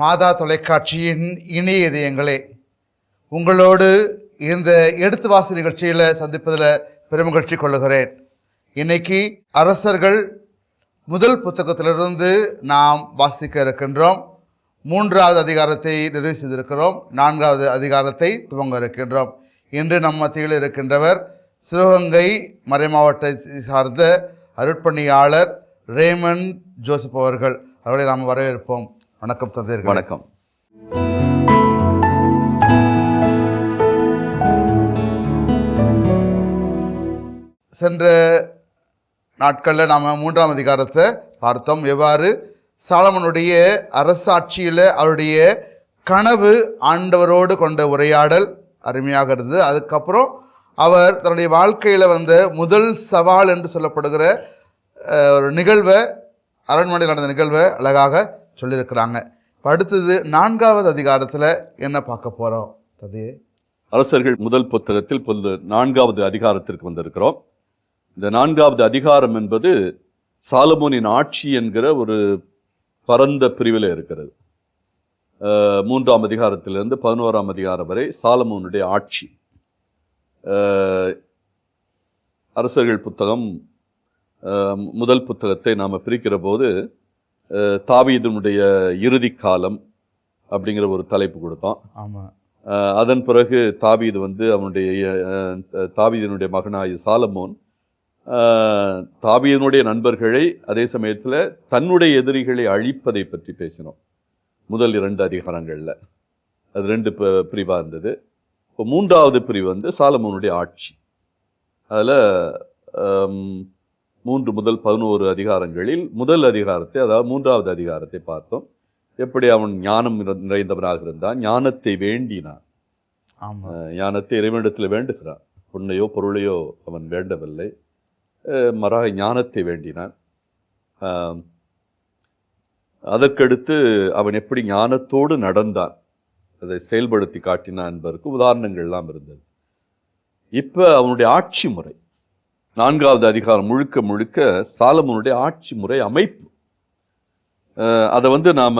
மாதா தொலைக்காட்சியின் இணைய இதயங்களே உங்களோடு இந்த எடுத்து வாசி நிகழ்ச்சியில் சந்திப்பதில் பெருமகிழ்ச்சி கொள்ளுகிறேன். இன்னைக்கு அரசர்கள் முதல் புத்தகத்திலிருந்து நாம் வாசிக்க இருக்கின்றோம். மூன்றாவது அதிகாரத்தை நிறைவு செய்திருக்கிறோம். நான்காவது அதிகாரத்தை துவங்க இருக்கின்றோம். இன்று நம் மத்தியில் இருக்கின்றவர் சிவகங்கை மறைமாவட்டத்தை சார்ந்த அருட்பணியாளர் ரேமன் ஜோசப் அவர்கள். அவர்களை நாம் வரவேற்போம். வணக்கம் தந்தையர்கள். வணக்கம். சென்ற நாட்களில் நாம் மூன்றாம் அதிகாரத்தை பார்த்தோம். எவ்வாறு? சாலமனுடைய அரசாட்சியில் அவருடைய கனவு ஆண்டவரோடு கொண்ட உரையாடல் அருமையாக இருந்தது. அதுக்கப்புறம் அவர் தன்னுடைய வாழ்க்கையில் வந்த முதல் சவால் என்று சொல்லப்படுகிற ஒரு நிகழ்வை அரண்மனையில் நடந்த நிகழ்வை அழகாக சொல்லியிருக்கிறாங்க. இப்போ அடுத்தது நான்காவது அதிகாரத்தில் என்ன பார்க்க போகிறோம் அது அரசர்கள் முதல் புத்தகத்தில் பொது நான்காவது அதிகாரத்திற்கு வந்திருக்கிறோம். இந்த நான்காவது அதிகாரம் என்பது சாலமோனின் ஆட்சி என்கிற ஒரு பரந்த பிரிவில் இருக்கிறது. மூன்றாம் அதிகாரத்திலிருந்து பதினோராம் அதிகாரம் வரை சாலமோனுடைய ஆட்சி. அரசர்கள் புத்தகம் முதல் புத்தகத்தை நாம் பிரிக்கிற போது தாவீதினுடைய இறுதி காலம் அப்படிங்கிற ஒரு தலைப்பு கொடுத்தோம். ஆமாம் அதன் பிறகு தாவீது வந்து அவனுடைய தாவீதினுடைய மகனாகிய சாலமோன் தாவீதினுடைய நண்பர்களை அதே சமயத்தில் தன்னுடைய எதிரிகளை அழிப்பதை பற்றி பேசினோம். முதல் இரண்டு அதிகாரங்களில். அது ரெண்டு பிரிவாக இருந்தது. இப்போ மூன்றாவது பிரிவு வந்து சாலமோனுடைய ஆட்சி. அதில் மூன்று முதல் பதினோரு அதிகாரங்களில் முதல் அதிகாரத்தை அதாவது மூன்றாவது அதிகாரத்தை பார்த்தோம். எப்படி அவன் ஞானம் நிறை- நிறைந்தவனாக இருந்தான்? ஞானத்தை வேண்டினான். ஆமாம் ஞானத்தை இறைவனிடத்தில் வேண்டுகிறான். பொன்னையோ பொருளையோ அவன் வேண்டவில்லை. மாறாக ஞானத்தை வேண்டினான். அதற்கடுத்து அவன் எப்படி ஞானத்தோடு நடந்தான்? அதை செயல்படுத்தி காட்டினான் என்பதற்கு உதாரணங்கள்லாம் இருந்தது. இப்போ அவனுடைய ஆட்சி முறை. நான்காவது அதிகாரம் முழுக்க முழுக்க சாலமோனுடைய ஆட்சி முறை அமைப்பு. அதை வந்து நாம்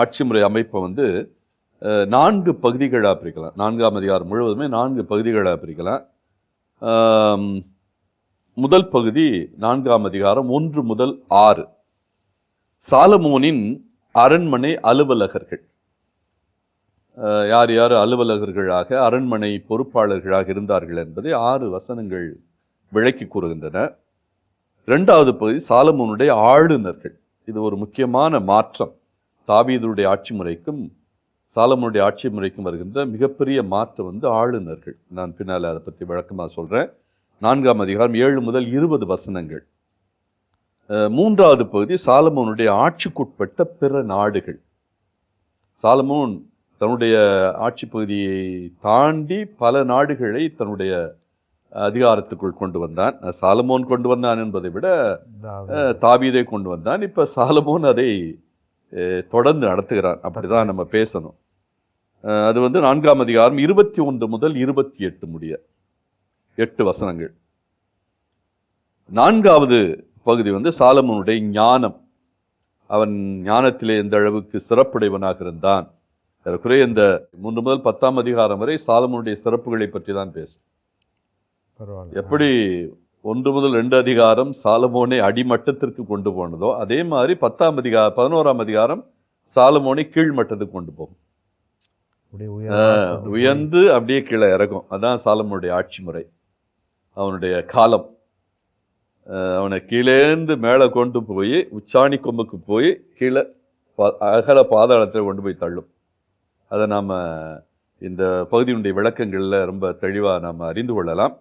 ஆட்சி முறை அமைப்பை வந்து நான்கு பகுதிகளாக பிரிக்கலாம். நான்காம் அதிகாரம் முழுவதுமே நான்கு பகுதிகளாக பிரிக்கலாம். முதல் பகுதி நான்காம் அதிகாரம் ஒன்று முதல் ஆறு. சாலமோனின் அரண்மனை அலுவலகர்கள். யார் யார் அலுவலகர்களாக அரண்மனை பொறுப்பாளர்களாக இருந்தார்கள் என்பதை ஆறு வசனங்கள் விளக்கி கூறுகின்றன. ரெண்டாவது பகுதி சாலமோனுடைய ஆளுநர்கள். இது ஒரு முக்கியமான மாற்றம். தாவீதுடைய ஆட்சி முறைக்கும் சாலமோனுடைய ஆட்சி முறைக்கும் வருகின்ற மிகப்பெரிய மாற்றம் வந்து ஆளுநர்கள். நான் பின்னால் அதை பற்றி விளக்கமாக சொல்கிறேன் நான்காம் அதிகாரம் ஏழு முதல் இருபது வசனங்கள். மூன்றாவது பகுதி சாலமோனுடைய ஆட்சிக்குட்பட்ட பிற நாடுகள். சாலமோன் தன்னுடைய ஆட்சி பகுதியை தாண்டி பல நாடுகளை தன்னுடைய அதிகாரத்துக்குள் கொண்டு வந்தான். சாலமோன் கொண்டு வந்தான் என்பதை விட தாவீதை. கொண்டு வந்தான். இப்போ சாலமோன் அதை தொடர்ந்து நடத்துகிறான். அப்படிதான் நம்ம பேசணும். அது வந்து நான்காம் அதிகாரம் இருபத்தி ஒன்று முதல் இருபத்தி எட்டு முடிய. எட்டு வசனங்கள். நான்காவது பகுதி வந்து சாலமோனுடைய ஞானம். அவன் ஞானத்திலே எந்த அளவுக்கு சிறப்புடையவனாக இருந்தான். ஏறக்குறைய இந்த மூன்று முதல் பத்தாம் அதிகாரம் வரை சாலமோனுடைய சிறப்புகளை பற்றி தான் பேசும். எப்படி ஒன்று முதல் ரெண்டு அதிகாரம் சாலமோனை அடிமட்டத்திற்கு கொண்டு போனதோ அதே மாதிரி பத்தாம் அதிகாரம் பதினோராம் அதிகாரம் சாலமோனை கீழ்மட்டத்துக்கு கொண்டு போகும். உயர்ந்து அப்படியே கீழே இறங்கும். அதான் சாலமோனுடைய ஆட்சி முறை. அவனுடைய காலம். அவனை கீழேந்து மேலே கொண்டு போய் உச்சாணி கொம்புக்கு போய் கீழே அகல பாதாளத்தில் கொண்டு போய் தள்ளும். அதை நாம் இந்த பகுதியினுடைய விளக்கங்களில் ரொம்ப தெளிவாக நாம் அறிந்து கொள்ளலாம்.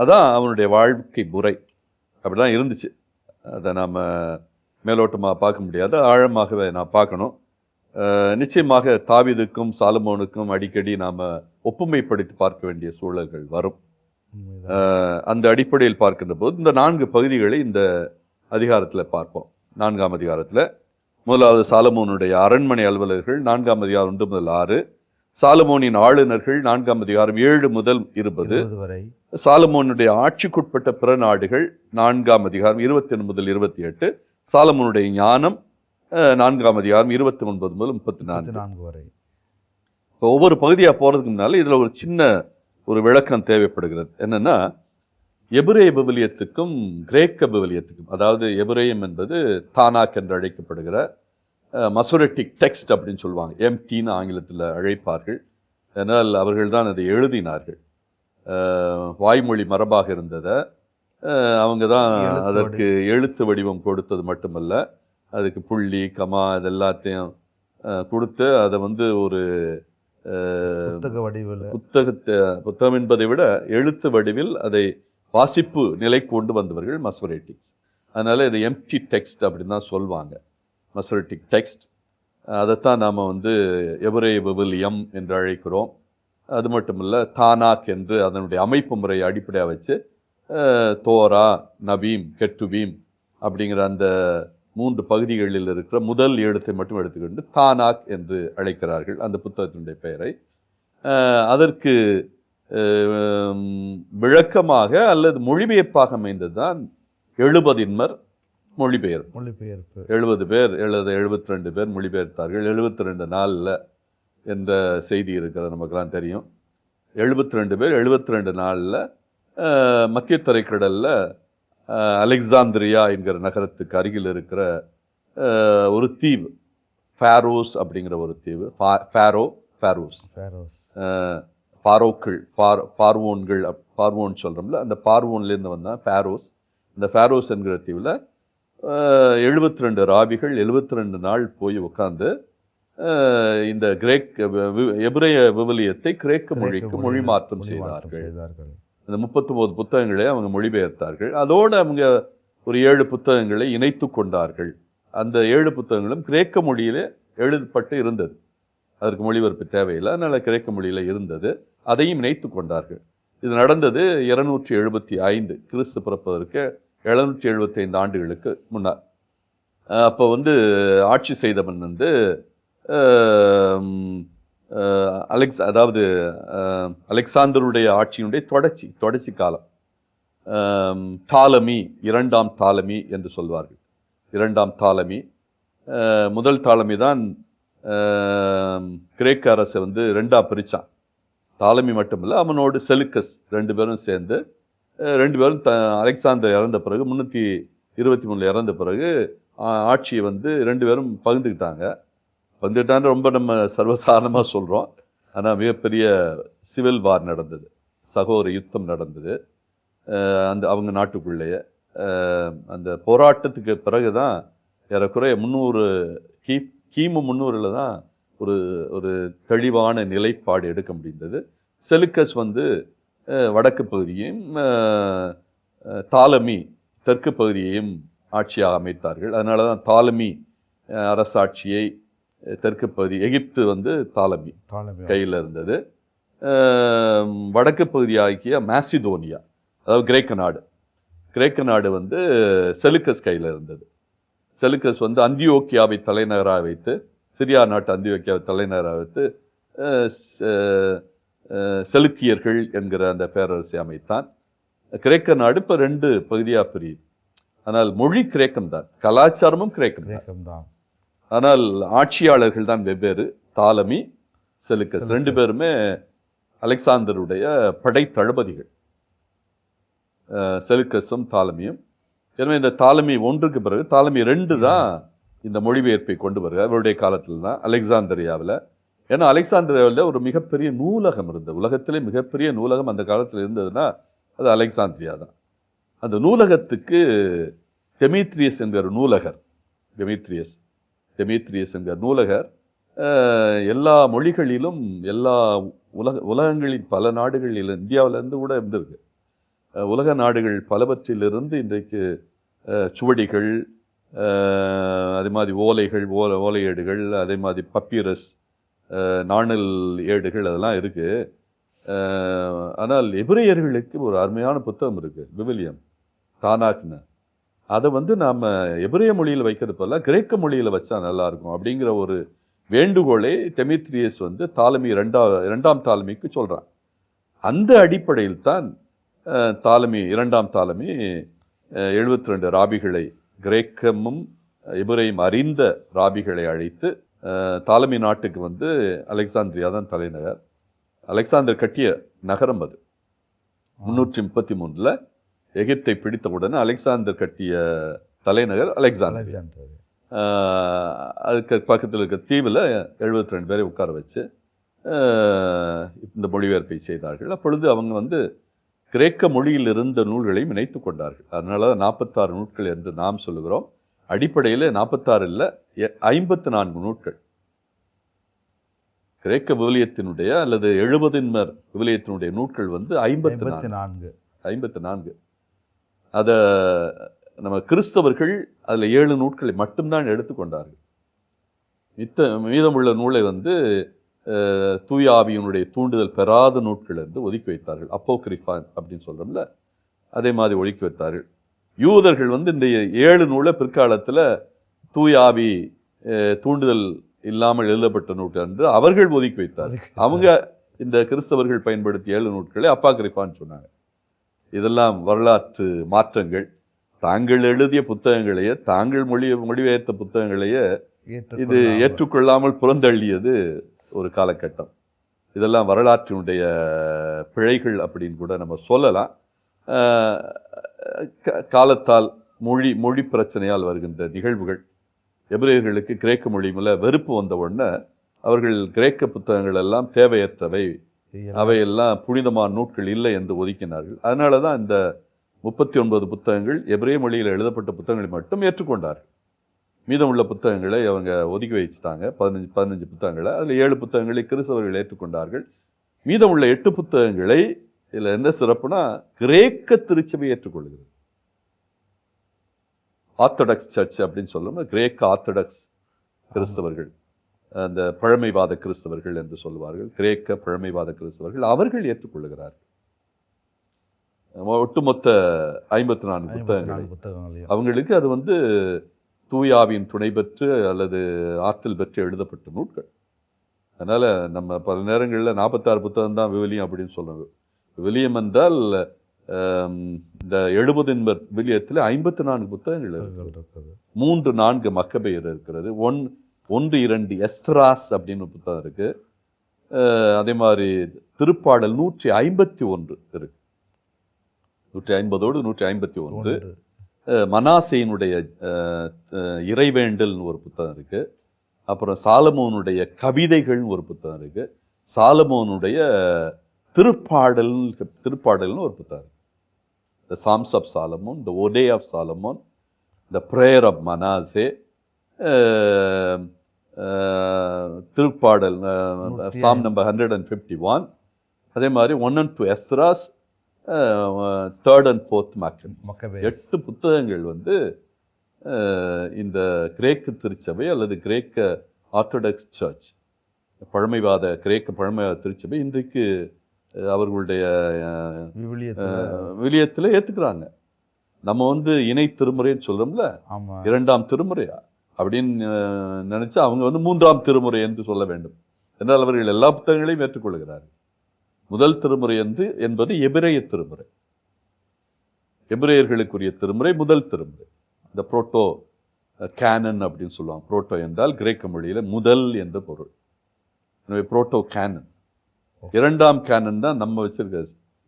அதான் அவனுடைய வாழ்க்கை முறை. அப்படி தான் இருந்துச்சு. அதை நாம் மேலோட்டமாக பார்க்க முடியாது. ஆழமாகவே நான் பார்க்கணும். நிச்சயமாக தாவீதுக்கும் சாலமோனுக்கும் அடிக்கடி நாம் ஒப்புமைப்படுத்தி பார்க்க வேண்டிய சூழல்கள் வரும். அந்த அடிப்படையில் பார்க்கின்ற போது இந்த நான்கு பகுதிகளை இந்த அதிகாரத்தில் பார்ப்போம். நான்காம் அதிகாரத்தில். முதலாவது சாலமோனுடைய அரண்மனை அலுவலர்கள் நான்காம் அதிகாரம் ஒன்று முதல் ஆறு. சாலமோனின் ஆளுநர்கள் நான்காம் அதிகாரம் ஏழு முதல் இருபது. வரை. சாலமோனுடைய ஆட்சிக்குட்பட்ட பிற நாடுகள் நான்காம் அதிகாரம் இருபத்தி ஒன்று முதல் இருபத்தி எட்டு. சாலமோனுடைய ஞானம் நான்காம் அதிகாரம் இருபத்தி ஒன்பது முதல் முப்பத்தி நான்கு. முப்பத்தி நான்கு வரை. இப்போ ஒவ்வொரு பகுதியாக போகிறதுக்கு முன்னால் இதில் ஒரு சின்ன ஒரு விளக்கம் தேவைப்படுகிறது. என்னன்னா எபிரேய விவிலியத்துக்கும் கிரேக்க விவிலியத்துக்கும் அதாவது எபிரேயம் என்பது தானாக் என்று அழைக்கப்படுகிற மசுரட்டிக் டெக்ஸ்ட் அப்படின்னு சொல்லுவாங்க. எம்டின்னு ஆங்கிலத்தில் அழைப்பார்கள். ஏனால் அவர்கள் தான் அதை எழுதினார்கள். வாய்மொழி மரபாக இருந்ததை அவங்க தான் அதற்கு எழுத்து வடிவம் கொடுத்தது மட்டுமல்ல அதுக்கு புள்ளி கமா இது எல்லாத்தையும் கொடுத்து அதை வந்து ஒரு புத்தக வடிவில். புத்தகத்தை புத்தகம் என்பதை விட எழுத்து வடிவில் அதை வாசிப்பு நிலை கொண்டு வந்தவர்கள் மஸ்வரேட்டிக்ஸ் அதனால இது எம்டி டெக்ஸ்ட் அப்படின்னு தான் சொல்லுவாங்க. மசோரிட்டிக் டெக்ஸ்ட் அதைத்தான் நாம் வந்து எவரே விவிலியம் என்று அழைக்கிறோம். அது மட்டும் இல்லை தானாக் என்று அதனுடைய அமைப்பு முறையை அடிப்படையாக வச்சு தோரா நபீம் கெட்டுபீம் அப்படிங்கிற அந்த மூன்று பகுதிகளில் இருக்கிற முதல் எழுத்தை மட்டும் எடுத்துக்கொண்டு தானாக் என்று அழைக்கிறார்கள் அந்த புத்தகத்தினுடைய பெயரை. அதற்கு விளக்கமாக அல்லது மொழிபெயர்ப்பாக அமைந்தது தான் எழுபதின்மர் மொழிபெயர்ப்பு. மொழிபெயர்ப்பு. எழுபது பேர் எழுத எழுபத்தி ரெண்டு பேர் மொழிபெயர்த்தார்கள். எழுபத்தி ரெண்டு நாளில் என்ற செய்தி இருக்கிறது நமக்கெல்லாம் தெரியும். எழுபத்தி ரெண்டு பேர் எழுபத்தி ரெண்டு நாளில் மத்திய தரைக்கடலில் அலெக்சாந்திரியா என்கிற நகரத்துக்கு அருகில் இருக்கிற ஒரு தீவு. ஃபேரோஸ் அப்படிங்கிற ஒரு தீவு. ஃபா- ஃபேரோ ஃபேரோஸ். ஃபேரோஸ். ஃபாரோக்கள் ஃபார் பார்வோன்கள் அப்- பார்வோன் சொல்கிறோம்ல அந்த பார்வோன்லேருந்து வந்தான் ஃபேரோஸ். இந்த ஃபேரோஸ் என்கிற தீவில் எழுபத்தி ரெண்டு ராபிகள் எழுபத்தி ரெண்டு நாள் போய் உட்காந்து இந்த கிரேக் எபிரேய விவிலியத்தை கிரேக்க மொழிக்கு மொழி மாற்றம் செய்தார்கள். இந்த முப்பத்தொம்போது புத்தகங்களை அவங்க மொழிபெயர்த்தார்கள். அதோடு அவங்க ஒரு ஏழு புத்தகங்களை இணைத்து கொண்டார்கள். அந்த ஏழு புத்தகங்களும் கிரேக்க மொழியிலே எழுதப்பட்டு இருந்தது. அதற்கு மொழிபெயர்ப்பு தேவையில்லை. அதனால் கிரேக்க மொழியில் இருந்தது. அதையும் இணைத்து கொண்டார்கள். இது நடந்தது இருநூற்றி எழுபத்தி ஐந்து கிறிஸ்து பிறப்பதற்கு எழுநூற்றி எழுபத்தைந்து ஆண்டுகளுக்கு முன்னார் அப்போ வந்து ஆட்சி செய்தவன் வந்து அலெக்ஸ் அதாவது அலெக்சாந்தருடைய ஆட்சியினுடைய தொடர்ச்சி தொடர்ச்சி காலம். தாலமி இரண்டாம் தாலமி என்று சொல்வார்கள். இரண்டாம் தாலமி. முதல் தாலமி தான் கிரேக்க அரசை வந்து ரெண்டாக பிரித்தான் தாலமி மட்டுமில்ல அவனோடு செலுக்கஸ் ரெண்டு பேரும் சேர்ந்து ரெண்டு பேரும் த அலெக்சாந்தர் இறந்த பிறகு முந்நூற்றி இருபத்தி மூணில் இறந்த பிறகு ஆட்சியை வந்து ரெண்டு பேரும் பகிர்ந்துக்கிட்டாங்க. பகிர்ந்துக்கிட்டான்னு ரொம்ப நம்ம சர்வசாதாரணமாக சொல்கிறோம் ஆனால் மிகப்பெரிய சிவில் வார் நடந்தது. சகோதர யுத்தம் நடந்தது. அந்த அவங்க நாட்டுக்குள்ளேயே. அந்த போராட்டத்துக்கு பிறகு தான் ஏறக்குறைய முந்நூறு கீ கிமு முந்நூறில் தான் ஒரு ஒரு தெளிவான நிலைப்பாடு எடுக்க முடிந்தது. செலுக்கஸ் வந்து வடக்கு பகுதியையும் தாலமி தெற்கு பகுதியையும் ஆட்சியாக அமைத்தார்கள். அதனால தான் தாலமி அரசாட்சியை தெற்கு பகுதி எகிப்து வந்து தாலமி கையில் இருந்தது. வடக்கு பகுதியாகிய மாசிதோனியா அதாவது கிரேக்க நாடு. கிரேக்க நாடு வந்து செலுக்கஸ் கையில் இருந்தது. செலுக்கஸ் வந்து அந்தியோக்கியாவை தலைநகராக வைத்து சிரியா நாட்டு அந்தியோக்கியாவை தலைநகராக வைத்து செலுக்கியர்கள் என்கிற அந்த பேரரசை அமைத்தான். கிரேக்க நாடு இப்போ ரெண்டு பகுதியாக பிரியுது. ஆனால் மொழி கிரேக்கம் தான். கலாச்சாரமும் கிரேக்கம் தான். கிரேக்கம்தான் ஆனால் ஆட்சியாளர்கள் தான் வெவ்வேறு. தாலமி செலுக்கஸ் ரெண்டு பேருமே அலெக்சாந்தருடைய படை தளபதிகள். அஹ், செலுக்கஸும் தாலமியும். எனவே இந்த தாலமி ஒன்றுக்கு பிறகு தாலமி ரெண்டு தான் இந்த மொழிபெயர்ப்பை கொண்டு வருகிறார். அவருடைய காலத்தில் தான் அலெக்சாந்திரியாவில் ஏன்னா அலெக்சாந்திரியாவில் ஒரு மிகப்பெரிய நூலகம் இருந்தது. உலகத்திலே மிகப்பெரிய நூலகம் அந்த காலத்தில் இருந்ததுன்னா அது அலெக்சாந்திரியா தான். அந்த நூலகத்துக்கு டெமித்ரியஸ் என்கிற நூலகர் டெமித்ரியஸ் டெமித்ரியஸ் என்கிற நூலகர் எல்லா மொழிகளிலும் எல்லா உலக உலகங்களின் பல நாடுகளில் இந்தியாவிலேருந்து கூட இருந்திருக்கு. உலக நாடுகள் பலவற்றிலிருந்து இன்றைக்கு சுவடிகள் அதே மாதிரி ஓலைகள் ஓலை ஓலையேடுகள் அதே மாதிரி பப்பீரஸ் நாணல் ஏடுகள் அதெல்லாம் இருக்குது ஆனால் எபிரேயர்களுக்கு ஒரு அருமையான புத்தகம் இருக்குது விவிலியம் தானாக்னு. அதை வந்து நாம் எபிரேய மொழியில் வைக்கிறது கிரேக்க மொழியில் வச்சா நல்லாயிருக்கும் அப்படிங்கிற ஒரு வேண்டுகோளை தெமித்ரியஸ் வந்து தாலமி ரெண்டா இரண்டாம் தாலமிக்கு சொல்கிறான் அந்த அடிப்படையில் தான் தாலமி இரண்டாம் தாலமி எழுபத்தி ரெண்டு ராபிகளை கிரேக்கமும் எபிரையும் அறிந்த ராபிகளை அழைத்து தாலமி நாட்டுக்கு வந்து அலெக்சாந்திரியா தான் தலைநகர். அலெக்சாந்தர் கட்டிய நகரம் அது. முன்னூற்றி முப்பத்தி மூணில் எகிப்தை பிடித்த உடனே அலெக்சாந்தர் கட்டிய தலைநகர் அலெக்சாந்தர் அதுக்கு பக்கத்தில் இருக்க தீவில் எழுபத்தி ரெண்டு பேரை உட்கார வச்சு இந்த மொழிபெயர்ப்பை செய்தார்கள். அப்பொழுது அவங்க வந்து கிரேக்க மொழியில் இருந்த நூல்களையும் இணைத்து கொண்டார்கள். அதனால நாற்பத்தாறு நூட்கள் என்று நாம் சொல்லுகிறோம். அடிப்படையில் நாற்பத்தாறு இல்லை ஐம்பத்து நான்கு நூட்கள் கிரேக்க விவிலியத்தினுடைய அல்லது எழுபதின்மர் விவிலியத்தினுடைய நூட்கள் வந்து ஐம்பத்து நான்கு ஐம்பத்து நான்கு அதை நம்ம கிறிஸ்தவர்கள் அதில் ஏழு நூட்களை மட்டும்தான் எடுத்துக்கொண்டார்கள் மித்த மீதமுள்ள நூலை வந்து தூய ஆவியினுடைய தூண்டுதல் பெறாத நூட்கள் என்று ஒதுக்கி வைத்தார்கள். அப்போக்ரிஃபான் அப்படின்னு சொல்கிறோம்ல அதே மாதிரி ஒதுக்கி வைத்தார்கள். யூதர்கள் வந்து இந்த ஏழு நூலை பிற்காலத்தில் தூய ஆவி அஹ், தூண்டுதல் இல்லாமல் எழுதப்பட்ட நூட்டு என்று அவர்கள் ஒதுக்கி வைத்தார்கள் ஒதுக்கி அவங்க இந்த கிறிஸ்தவர்கள் பயன்படுத்திய ஏழு நூட்களை அப்பாக்ரிஃபான்னு சொன்னாங்க. இதெல்லாம் வரலாற்று மாற்றங்கள். தாங்கள் எழுதிய புத்தகங்களையே தாங்கள் மொழி மொழிபெயர்த்த புத்தகங்களையே இது ஏற்றுக்கொள்ளாமல் புறந்தள்ளியது ஒரு காலகட்டம். இதெல்லாம் வரலாற்றினுடைய பிழைகள் அப்படின்னு கூட நம்ம சொல்லலாம். காலத்தால் மொழி மொழி பிரச்சனையால் வருகின்ற நிகழ்வுகள். எபிரேயர்களுக்கு கிரேக்க மொழி மேல வெறுப்பு வந்த உடனே அவர்கள் கிரேக்க புத்தகங்கள் எல்லாம் தேவையற்றவை. அவையெல்லாம் புனிதமான நூட்கள் இல்லை என்று ஒதுக்கினார்கள். அதனால தான் இந்த முப்பத்தி ஒன்பது புத்தகங்கள் எபிரேய மொழியில் எழுதப்பட்ட புத்தகங்களை மட்டும் ஏற்றுக்கொண்டார்கள். மீதமுள்ள புத்தகங்களை அவங்க ஒதுக்கி வச்சுட்டாங்க. பதினஞ்சு பதினஞ்சு புத்தகங்களை. அதில் ஏழு புத்தகங்களை கிறிஸ்தவர்கள் ஏற்றுக்கொண்டார்கள். மீதமுள்ள எட்டு புத்தகங்களை இதில் என்ன சிறப்புனா கிரேக்க திருச்சபை ஏற்றுக்கொள்கிறது. ஆர்த்தடாக்ஸ் சர்ச் அப்படின்னு சொல்லணும் கிரேக்க ஆர்த்தடாக்ஸ் கிறிஸ்தவர்கள் அந்த பழமைவாத கிறிஸ்தவர்கள் என்று சொல்லுவார்கள் கிரேக்க பழமைவாத கிறிஸ்தவர்கள் அவர்கள் ஏற்றுக்கொள்ளுகிறார்கள். ஒட்டுமொத்த ஐம்பத்தி நான்கு புத்தகங்களை அவங்களுக்கு அது வந்து தூயாவின் துணை பெற்று அல்லது ஆற்றல் பெற்று எழுதப்பட்ட நூட்கள் அதனால் நம்ம பல நேரங்களில் நாற்பத்தாறு புத்தகம் தான் விவிலியம் அப்படின்னு சொல்லுவோம் விவிலியம் என்றால் இந்த எழுபது என்பர் விவிலியத்தில் ஐம்பத்தி நான்கு புத்தகங்கள் இருக்கு புத்தகங்கள் இருக்குது. மூன்று நான்கு மக்கபெயர் இருக்கிறது. ஒன் ஒன்று இரண்டு எஸ்திராஸ் அப்படின்னு ஒரு புத்தகம் இருக்கு. அஹ், அதே மாதிரி திருப்பாடல் நூற்றி ஐம்பத்தி ஒன்று இருக்கு. நூற்றி ஐம்பதோடு நூற்றி ஐம்பத்தி ஒன்று. மனாசேயினுடைய இறைவேண்டல்னு ஒரு புத்தகம் இருக்கு. அப்புறம் சாலமோனுடைய கவிதைகள்னு ஒரு புத்தகம் இருக்கு. சாலமோனுடைய திருப்பாடல் திருப்பாடல்னு ஒரு புத்தகம் the psalms of Solomon the ode of Solomon the prayer of Manasseh திருப்பாடல் psalm number hundred and fifty one அதே மாதிரி one and two Esdras third and fourth Maccabees எட்டு புத்தகங்கள் வந்து அஹ், இந்த கிரேக்க திருச்சபை அல்லது கிரேக்க ஆர்த்தடாக்ஸ் சர்ச் பழமைவாத கிரேக்க பழமைவாத திருச்சபை இன்றைக்கு அவர்களுடைய விலியத்தில் ஏற்றுக்கிறாங்க நம்ம வந்து இணை திருமுறைன்னு சொல்கிறோம்ல இரண்டாம் திருமுறை அப்படின்னு நினைச்சு அவங்க வந்து மூன்றாம் திருமுறை என்று சொல்ல வேண்டும். என்றால் அவர்கள் எல்லா புத்தகங்களையும் ஏற்றுக்கொள்கிறார்கள். முதல் திருமுறை என்று என்பது எபிரேய திருமுறை. எபிரேயர்களுக்குரிய திருமுறை முதல் திருமுறை. இந்த புரோட்டோ கேனன் அப்படின்னு சொல்லுவாங்க. புரோட்டோ என்றால் கிரேக்க மொழியில முதல் என்று பொருள். எனவே புரோட்டோ கேனன் இரண்டாம் கேனன் தான் நம்ம வச்சிருக்க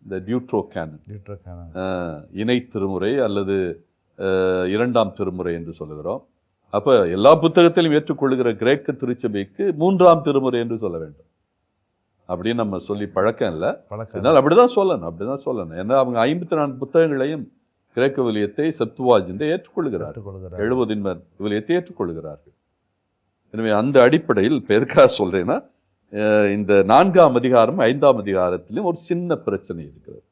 இந்த டியூட்ரோ கேனன் லிட்டருக்கான அஹ், இணை திருமுறை அல்லது இரண்டாம் திருமுறை என்று சொல்லுகிறோம். அப்போ எல்லா புத்தகத்திலும் ஏற்றுக்கொள்ளுகிற கிரேக்க திருச்சபைக்கு மூன்றாம் திருமுறை என்று சொல்ல வேண்டும். அப்படின்னு நம்ம சொல்லி பழக்கம் இல்லை. பழக்கம் இருந்தாலும் அப்படிதான் சொல்லணும் அப்படிதான் சொல்லணும். ஏன்னா அவங்க ஐம்பத்தி நான்கு புத்தகங்களையும் கிரேக்க விலியத்தை சத்துவாஜ் என்று ஏற்றுக்கொள்கிறார். எழுபதின்மர் விலியத்தை ஏற்றுக்கொள்கிறார்கள். எனவே அந்த அடிப்படையில் சொல்றேன்னா அஹ், இந்த நான்காம் அதிகாரம் ஐந்தாம் அதிகாரத்திலும் ஒரு சின்ன பிரச்சனை இருக்கிறது.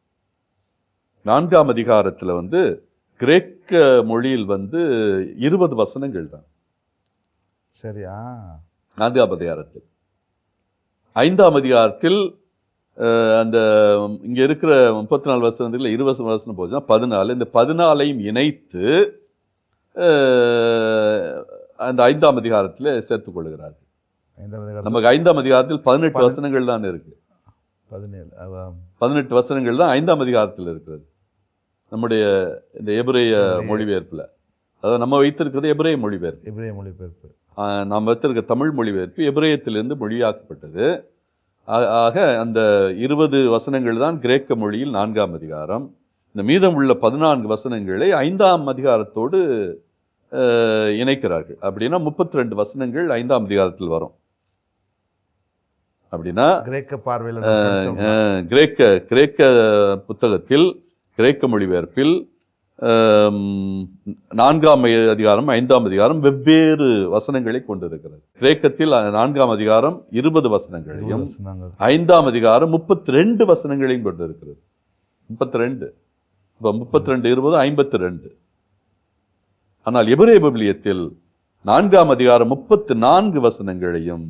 நான்காம் அதிகாரத்தில் வந்து கிரேக்க மொழியில் வந்து இருபது வசனங்கள் தான். சரியா? நான்காம் அதிகாரத்தில். ஐந்தாம் அதிகாரத்தில் அந்த இங்கே இருக்கிற முப்பத்தி நாலு வசனத்தில் இருபது வசனம் போச்சுன்னா பதினாலு இந்த பதினாலையும் இணைத்து அந்த ஐந்தாம் அதிகாரத்தில் சேர்த்துக் கொள்கிறார்கள். ஐந்தாம் அதிகாரம் நமக்கு ஐந்தாம் அதிகாரத்தில் பதினெட்டு வசனங்கள் தான் இருக்கு. பதினேழு பதினெட்டு வசனங்கள் தான் ஐந்தாம் அதிகாரத்தில் இருக்கிறது. நம்முடைய இந்த எபிரேய மொழிபெயர்ப்பில். அதாவது நம்ம வைத்திருக்கிறது எபிரேய மொழிபெயர்ப்பு. எபிரேய மொழிபெயர்ப்பு. நாம் வைத்திருக்க தமிழ் மொழிபெயர்ப்பு எபிரேயத்திலிருந்து மொழியாக்கப்பட்டது. ஆக அந்த இருபது வசனங்கள் தான் கிரேக்க மொழியில் நான்காம் அதிகாரம். இந்த மீதம் உள்ள பதினான்கு வசனங்களை ஐந்தாம் அதிகாரத்தோடு இணைக்கிறார்கள். அப்படின்னா முப்பத்தி ரெண்டு வசனங்கள் ஐந்தாம் அதிகாரத்தில் வரும். அப்படின்னா கிரேக்க பார்வையில் கிரேக்க கிரேக்க புத்தகத்தில் கிரேக்க மொழிபெயர்ப்பில் நான்காம் அதிகாரம் ஐந்தாம் அதிகாரம் வெவ்வேறு வசனங்களை கொண்டிருக்கிறது. கிரேக்கத்தில் நான்காம் அதிகாரம் இருபது வசனங்களையும் வசனங்கள். ஐந்தாம் அதிகாரம் முப்பத்தி ரெண்டு வசனங்களையும் கொண்டிருக்கிறது. முப்பத்தி ரெண்டு இப்போ முப்பத்தி ரெண்டு இருபது ஐம்பத்தி ரெண்டு ஆனால் எபிரேய விவிலியத்தில் நான்காம் அதிகாரம் முப்பத்து நான்கு வசனங்களையும்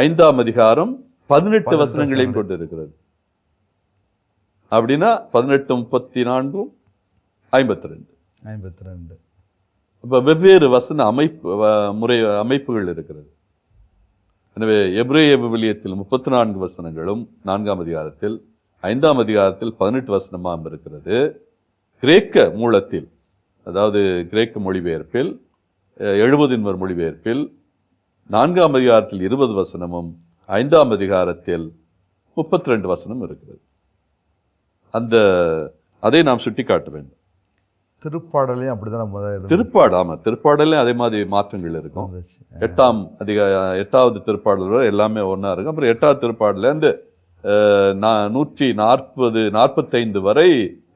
ஐந்தாம் அதிகாரம் பதினெட்டு வசனங்களையும் கொண்டிருக்கிறது. அப்படின்னா பதினெட்டு முப்பத்தி நான்கும் ஐம்பத்தி ரெண்டு ஐம்பத்தி ரெண்டு இப்போ வெவ்வேறு வசன அமைப்பு முறை அமைப்புகள் இருக்கிறது. எனவே எபிரேய விவிலியத்தில் முப்பத்தி நான்கு வசனங்களும் நான்காம் அதிகாரத்தில் ஐந்தாம் அதிகாரத்தில் பதினெட்டு வசனமாம் இருக்கிறது. கிரேக்க மூலத்தில் அதாவது கிரேக்க மொழிபெயர்ப்பில் எழுபதின்வர் மொழிபெயர்ப்பில் நான்காம் அதிகாரத்தில் இருபது வசனமும் ஐந்தாம் அதிகாரத்தில் முப்பத்தி ரெண்டு வசனம் இருக்கிறது. அந்த அதை நாம் சுட்டிக்காட்ட வேண்டும். திருப்பாடலையும் அப்படிதான் திருப்பாடு ஆமா. திருப்பாடலே அதே மாதிரி மாற்றங்கள் இருக்கும். எட்டாம் அதிக எட்டாவது திருப்பாடல் எல்லாமே ஒன்றா இருக்கும். அப்புறம் எட்டாவது திருப்பாடலேருந்து நான் நூற்றி நாற்பது நாற்பத்தைந்து வரை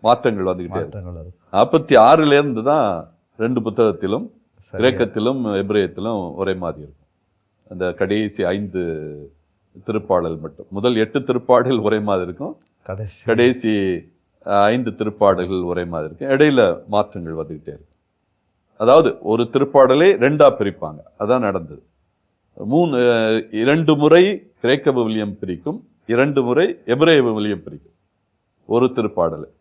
மாற்றங்கள் வந்துக்கிட்டே இருக்கும். நாற்பத்தி ஆறுலேருந்து தான் ரெண்டு புத்தகத்திலும். கிரேக்கத்திலும் எபிரேயத்திலும் ஒரே மாதிரி இருக்கும். அந்த கடைசி ஐந்து திருப்பாடல் மட்டும். முதல் எட்டு திருப்பாடல் ஒரே மாதிரி இருக்கும். கடைசி. கடைசி ஐந்து திருப்பாடல்கள் ஒரே மாதிரி இருக்கும். இடையில மாற்றங்கள் வந்துக்கிட்டே இருக்கும். அதாவது ஒரு திருப்பாடலே ரெண்டா பிரிப்பாங்க. அதான் நடந்தது. மூணு இரண்டு முறை கிரேக்க விவிலியம் பிரிக்கும். இரண்டு முறை எபிரேய விவிலியம் பிரிக்கும். ஒரு திருப்பாடலை.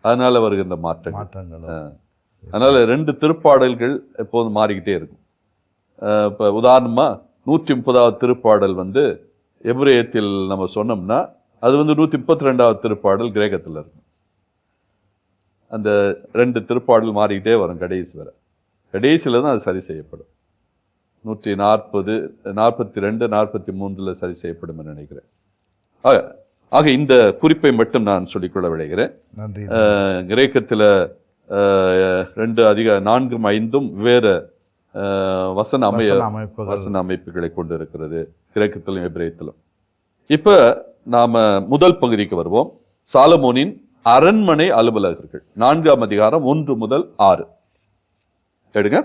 அதனால வருகின்ற மாற்றங்கள். மாற்றங்களும். அதனால ரெண்டு திருப்பாடல்கள் எப்போதும் மாறிக்கிட்டே இருக்கும். இப்ப உதாரணமா நூற்றி முப்பதாவது திருப்பாடல் வந்து எபிரேயத்தில் நம்ம சொன்னோம்னா அது வந்து நூற்றி முப்பத்தி ரெண்டாவது திருப்பாடல் கிரேக்கத்தில் இருக்கும். அந்த ரெண்டு திருப்பாடல் மாறிக்கிட்டே வரும் கடைசி வரை. கடைசியில் தான் அது சரி செய்யப்படும். நூற்றி நாற்பது நாற்பத்தி ரெண்டு நாற்பத்தி மூன்றில் சரி செய்யப்படும் என்று நினைக்கிறேன். ஆக ஆக இந்த குறிப்பை மட்டும் நான் சொல்லிக்கொள்ள விளைகிறேன் கிரேக்கத்தில் ரெண்டு அதிக நான்கும் ஐந்தும் வேறு வசன அமைய வசன அமைப்புகள். கொண்டு இருக்கிறது கிரேக்கத்திலும் எபிரேயத்திலும். இப்போ நாம முதல் பகுதிக்கு வருவோம். சாலமோனின் அரண்மனை அலுவலகர்கள். நான்காம் அதிகாரம் ஒன்று முதல் ஆறு. எடுங்க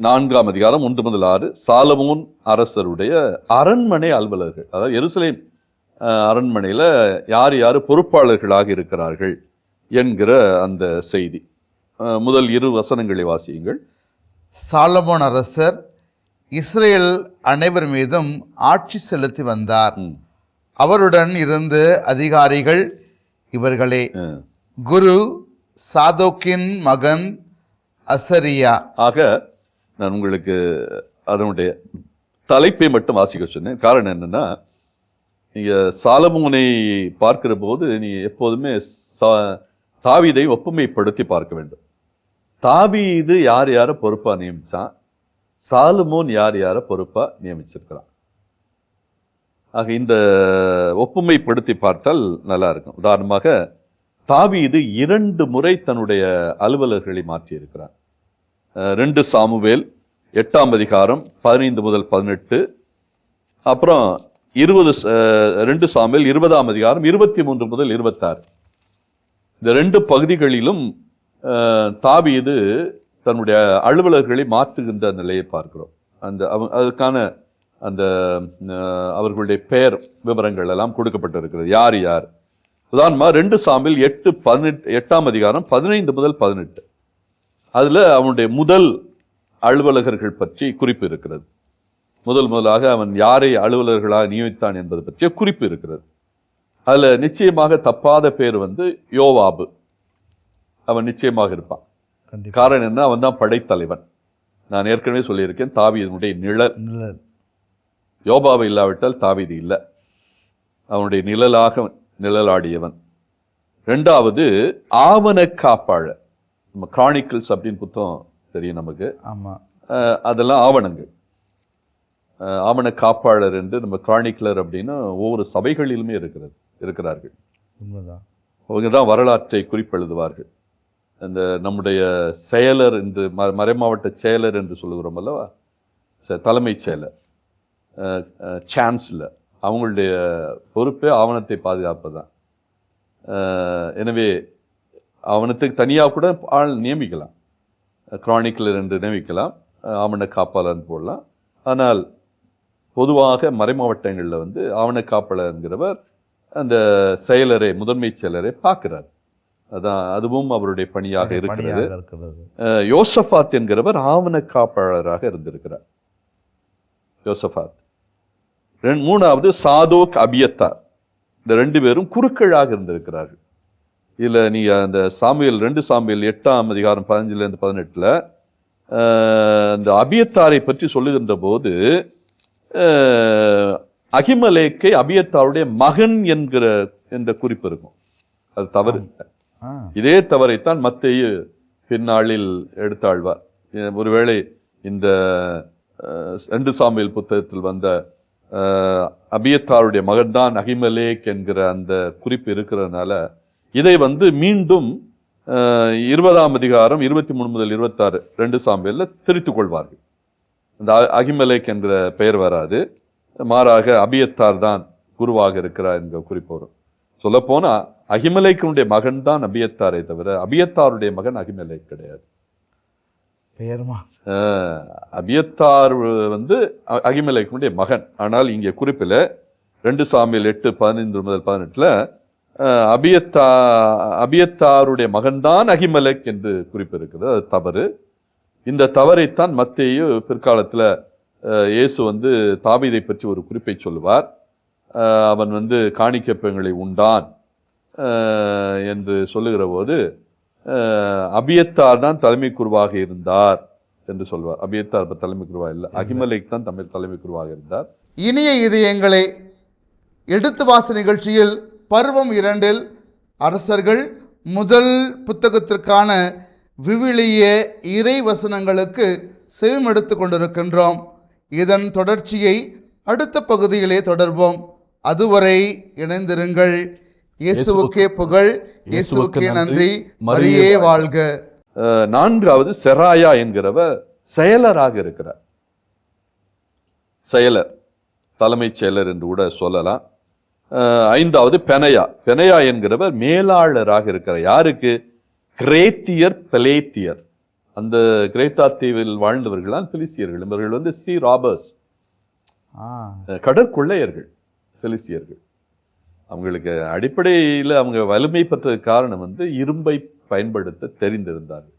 நான்காம் அதிகாரம் ஒன்று முதல் ஆறு. சாலமோன் அரசருடைய அரண்மனை அலுவலர்கள். அதாவது எருசலேம் அரண்மனையில யார் யார் பொறுப்பாளர்களாக இருக்கிறார்கள் என்கிற அந்த செய்தி. முதல் இரு வசனங்களை வாசியுங்கள் சாலமோன் அரசர் இஸ்ரேல் அனைவர் மீதும் ஆட்சி செலுத்தி வந்தார். அவருடன் இருந்த அதிகாரிகள் இவர்களே. குரு சாதோக்கின் மகன் அசரியா ஆக நான் உங்களுக்கு அதனுடைய தலைப்பை மட்டும் வாசிக்க சொன்னேன் காரணம் என்னன்னா நீங்க சாலமோனை பார்க்கிற போது நீ எப்போதுமே சா- தாவீதை ஒப்புமைப்படுத்தி பார்க்க வேண்டும். தாவீது யார் யாரை பொறுப்பாக நியமிச்சான் சாலுமோன் யார் யாரை பொறுப்பாக நியமிச்சிருக்கிறான்? ஆக இந்த ஒப்புமைப்படுத்தி பார்த்தால் நல்லா இருக்கும். உதாரணமாக தாவீது இரண்டு முறை தன்னுடைய அலுவலர்களை மாற்றியிருக்கிறார். ரெண்டு சாமுவேல் எட்டாம் அதிகாரம் பதினைந்து முதல் பதினெட்டு அப்புறம் இருபது ச- ரெண்டு சாமுவேல் இருபதாம் அதிகாரம் இருபத்தி மூன்று முதல் இருபத்தாறு. இந்த ரெண்டு பகுதிகளிலும் அஹ், தாவீது தன்னுடைய அலுவலர்களை மாற்றுகின்ற நிலையை பார்க்கிறோம். அந்த அவ அதுக்கான அந்த அவர்களுடைய பெயர் விவரங்கள் எல்லாம் கொடுக்கப்பட்டிருக்கிறது. யார் யார்? உதாரணமாக ரெண்டு சாமில் எட்டு பதினெட்டு எட்டாம் அதிகாரம் பதினைந்து முதல் பதினெட்டு. அதில் அவனுடைய முதல் அலுவலகர்கள் பற்றி குறிப்பு இருக்கிறது. முதல் முதலாக அவன் யாரை அலுவலர்களாக நியமித்தான் என்பது பற்றிய குறிப்பு இருக்கிறது. அதுல நிச்சயமாக தப்பாத பேர் வந்து யோவாபு. அவன் நிச்சயமாக இருப்பான். காரணம் என்ன அவன் தான் படைத்தலைவன். நான் ஏற்கனவே சொல்லியிருக்கேன் தாவீதனுடைய நிழல். யோபாவை இல்லாவிட்டால் தாவீது இல்லை. அவனுடைய நிழலாக நிழலாடியவன். ரெண்டாவது ஆவண காப்பாளர் நம்ம கிரானிக்கிள்ஸ் அப்படின்னு புத்தகம் தெரியும் நமக்கு. ஆமா. அஹ், அதெல்லாம் ஆவணங்கள். ஆவண காப்பாளர் என்று நம்ம கிரானிக்லர் அப்படின்னு ஒவ்வொரு சபைகளிலுமே இருக்கிறது. இருக்கிறார்கள். உண்மைதான். அவங்க தான் வரலாற்றை குறிப்பெழுதுவார்கள். அந்த நம்முடைய செயலர் என்று ம மறைமாவட்ட செயலர் என்று சொல்லுகிறோம் அல்லவா? ச- தலைமைச் செயலர் சான்ஸ்லர் அவங்களுடைய பொறுப்பே ஆவணத்தை பாதுகாப்பது தான் எனவே ஆவணத்துக்கு தனியாக கூட ஆள் நியமிக்கலாம். கிரானிக்கலர் என்று நியமிக்கலாம். ஆவண காப்பாளர்னு போடலாம். ஆனால் பொதுவாக மறைமாவட்டங்களில் வந்து ஆவண காப்பாளர்ங்கிறவர் அந்த செயலரை முதன்மை செயலரை பார்க்கிறார். அதான் அதுவும் அவருடைய பணியாக இருக்கிறது. யோசபாத் என்கிறவர் ஆவண காப்பாளராக இருந்திருக்கிறார். யோசபாத். ரெண்டு மூணாவது சாதோக் அபியத்தார். இந்த ரெண்டு பேரும் குருக்களாக இருந்திருக்கிறார்கள். இதுல நீங்க அந்த சாமியல் ரெண்டு சாமியல் எட்டாம் அதிகாரம் பதினஞ்சுல இருந்து பதினெட்டுல அந்த அபியத்தாரை பற்றி சொல்லுகின்ற போது அகிமலேக்கை அபியத்தாருடைய மகன் என்கிற என்ற குறிப்பு இருக்கும். அது தவறு. இதே தவறைத்தான் மத்தேயு பின்னாளில் எடுத்தாழ்வார். ஒருவேளை இந்த ரெண்டு சாமியல் புத்தகத்தில் வந்த அபியத்தாருடைய மகன்தான் அகிமலேக் என்கிற அந்த குறிப்பு இருக்கிறதுனால இதை வந்து மீண்டும் இருபதாம் அதிகாரம் இருபத்தி மூணு முதல் இருபத்தாறு ரெண்டு சாமியல்ல திரித்துக் கொள்வார்கள். அந்த அ- அகிமலேக் என்கிற பெயர் வராது. மாறாக அபியத்தார் தான் குருவாக இருக்கிறார் என்கிற குறிப்பு வரும் சொல்லப்போனா அகிமலேக்கனுடைய மகன் தான் அபியத்தாரை தவிர அபியத்தாருடைய மகன் அகிமலேக் கிடையாது. பெயர்மா? அபியத்தார் வந்து அ- அகிமலேக்கனுடைய மகன். ஆனால் இங்கே குறிப்பில் ரெண்டு சாமியில் எட்டு பதினைந்து முதல் பதினெட்டில் அபியத்தா அபியத்தாருடைய மகன்தான் அகிமலேக் என்று குறிப்பு இருக்குது அது தவறு. இந்த தவறைத்தான் மத்தேயு பிற்காலத்தில் இயேசு வந்து தாவீதை பற்றி ஒரு குறிப்பை சொல்லுவார். அவன் வந்து காணிக்கப்பங்களை உண்டான் என்று சொல்லுகிற போது அபியத்தார் தான் தலைமை குருவாக இருந்தார் என்று சொல்வார். அபியத்தார் இப்ப தலைமை குருவா இல்லை அகிமலேக் தான் தமிழ் தலைமை குருவாக இருந்தார். இனிய இதயங்களை எடுத்து வாச நிகழ்ச்சியில் பருவம் இரண்டில் அரசர்கள் முதல் புத்தகத்திற்கான விவிலிய இறை வசனங்களுக்கு செவிமெடுத்து கொண்டிருக்கின்றோம். இதன் தொடர்ச்சியை அடுத்த பகுதியிலே தொடர்வோம். அதுவரை இணைந்திருங்கள். இயேசுவுக்கே புகழ். இயேசுவுக்கே நன்றி. மரியே வாழ்க. நான்காவது செராயா என்கிறவர் செயலராக இருக்கிறார். செயலர் தலைமைச் செயலர் என்று கூட சொல்லலாம். ஐந்தாவது பெனையா. பெனையா என்கிறவர் மேலாளராக இருக்கிறார். யாருக்கு? கிரேத்தியர் பெலேத்தியர். அந்த கிரேத்தா தீவில் வாழ்ந்தவர்களால் பிலிசியர்கள் இவர்கள் வந்து சி. ராபர்ஸ் கடற்கொள்ளையர்கள் பெலிசியர்கள் அவங்களுக்கு அடிப்படையில் அவங்க வலிமை பெற்றது காரணம் வந்து இரும்பை பயன்படுத்த தெரிந்திருந்தார்கள்.